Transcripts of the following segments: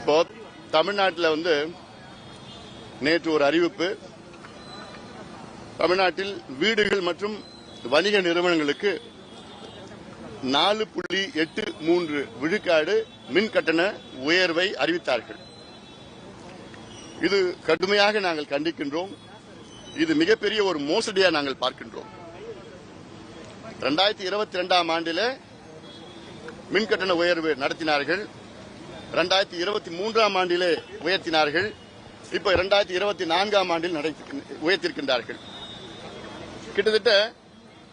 இப்போ தமிழ்நாட்டில் வந்து நேற்று ஒரு அறிவிப்பு. தமிழ்நாட்டில் வீடுகள் மற்றும் வணிக நிறுவனங்களுக்கு நாலு புள்ளி எட்டு மூன்று விழுக்காடு மின் கட்டண உயர்வை அறிவித்தார்கள். இது கடுமையாக நாங்கள் கண்டிக்கின்றோம். இது மிகப்பெரிய ஒரு மோசடியா நாங்கள் பார்க்கின்றோம். ரெண்டாயிரத்தி இருபத்தி ரெண்டாம் ஆண்டில் மின் கட்டண உயர்வு நடத்தினார்கள். ரெண்டாயிரத்தி இருபத்தி மூன்றாம் ஆண்டிலே உயர்த்தினார்கள். இப்ப இரண்டாயிரத்தி இருபத்தி நான்காம் ஆண்டில் உயர்த்திருக்கின்றார்கள். கிட்டத்தட்ட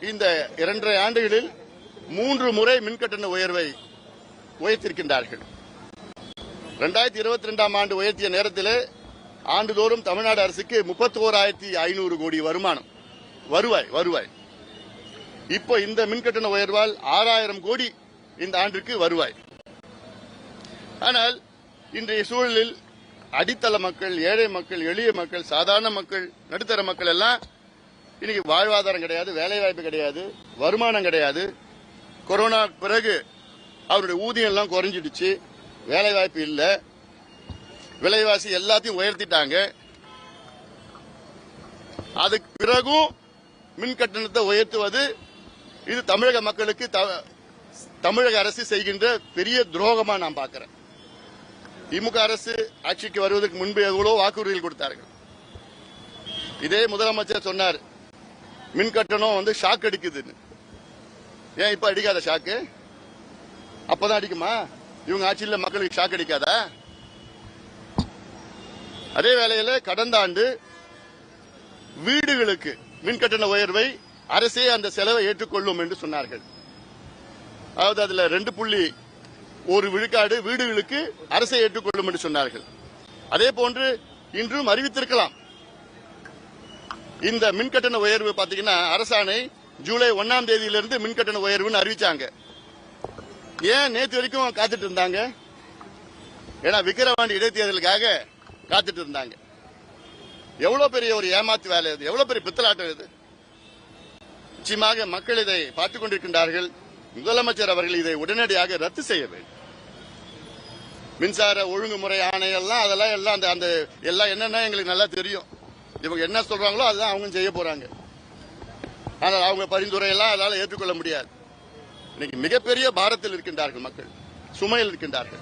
இந்த இரண்டரை ஆண்டுகளில் மூன்று முறை மின்கட்டண உயர்வை உயர்த்திருக்கின்றார்கள். ரெண்டாயிரத்தி இருபத்தி ரெண்டாம் ஆண்டு உயர்த்திய நேரத்தில் ஆண்டுதோறும் தமிழ்நாடு அரசுக்கு முப்பத்தி ஓராயிரத்தி ஐநூறு கோடி வருமானம். வருவாய் வருவாய். இப்போ இந்த மின்கட்டண உயர்வால் ஆறாயிரம் கோடி இந்த ஆண்டிற்கு வருவாய். ஆனால் இன்றைய சூழலில் அடித்தள மக்கள் ஏழை மக்கள் எளிய மக்கள் சாதாரண மக்கள் நடுத்தர மக்கள் எல்லாம் இன்னைக்கு வாழ்வாதாரம் கிடையாது வேலைவாய்ப்பு கிடையாது வருமானம் கிடையாது. கொரோனா பிறகு அவருடைய ஊதியம் எல்லாம் குறைஞ்சிடுச்சு வேலைவாய்ப்பு இல்லை விலைவாசி எல்லாத்தையும் உயர்த்திட்டாங்க. அதுக்கு பிறகும் மின் கட்டணத்தை உயர்த்துவது இது தமிழக மக்களுக்கு த- தமிழக அரசு செய்கின்ற பெரிய துரோகமா நான் பார்க்கிறேன். திமுக அரசு ஆட்சிக்கு வருவதற்கு முன்பு எவ்வளவு வாக்குறுதிகள் கொடுத்தார்கள். இதே முதலமைச்சர் சொன்னார் மின் கட்டணம் வந்து ஷாக் அடிக்குதுன்னு. ஏன் இப்ப அடிக்காத ஷாக்கு அப்பதான் அடிக்குமா? இவங்க ஆட்சியில் மக்களுக்கு ஷாக் அடிக்காதா? அதே வேளையில் கடந்த ஆண்டு வீடுகளுக்கு மின் கட்டண உயர்வை அரசே அந்த செலவை ஏற்றுக்கொள்ளும் என்று சொன்னார்கள். அதாவது அதுல ரெண்டு புள்ளி ஒரு விழுக்காடு வீடுகளுக்கு அரசை ஏற்றுக்கொள்ளும் என்று சொன்னார்கள். அதே போன்று இன்றும் அறிவித்திருக்கலாம். இந்த மின் கட்டண உயர்வு பாத்தீங்கன்னா அரசாணை ஜூலை ஒன்னாம் தேதியிலிருந்து மின் கட்டண உயர்வுன்னு அறிவிச்சாங்க. ஏன் நேற்று வரைக்கும் காத்துட்டு இருந்தாங்க? ஏன்னா விக்கிரவாண்டி இடைத்தேர்தலுக்காக காத்துட்டு இருந்தாங்க. எவ்வளவு பெரிய ஒரு ஏமாத்து வேலை இது? எவ்வளவு பெரிய பித்தலாட்டம் இது? நிச்சயமாக மக்கள் இதை பார்த்துக் கொண்டிருக்கின்றார்கள். முதலமைச்சர் அவர்கள் இதை உடனடியாக ரத்து செய்ய வேண்டும். மின்சார ஒழுங்குமுறை ஆணையெல்லாம் அதெல்லாம் எல்லாம் அந்த அந்த எல்லாம் என்னென்ன எங்களுக்கு நல்லா தெரியும். இவங்க என்ன சொல்றாங்களோ அதுதான் அவங்க செய்ய போறாங்க. ஆனால் அவங்க பரிந்துரை எல்லாம் ஏற்றுக்கொள்ள முடியாது. இன்னைக்கு மிகப்பெரிய பாரத்தில் இருக்கின்றார்கள் மக்கள். சுமையில் இருக்கின்றார்கள்.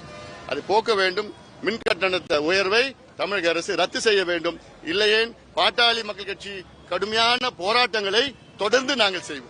அதை போக்க வேண்டும். மின் கட்டணத்தை உயர்வை தமிழக அரசு ரத்து செய்ய வேண்டும். இல்லையேன் பாட்டாளி மக்கள் கட்சி கடுமையான போராட்டங்களை தொடர்ந்து நாங்கள் செய்வோம்.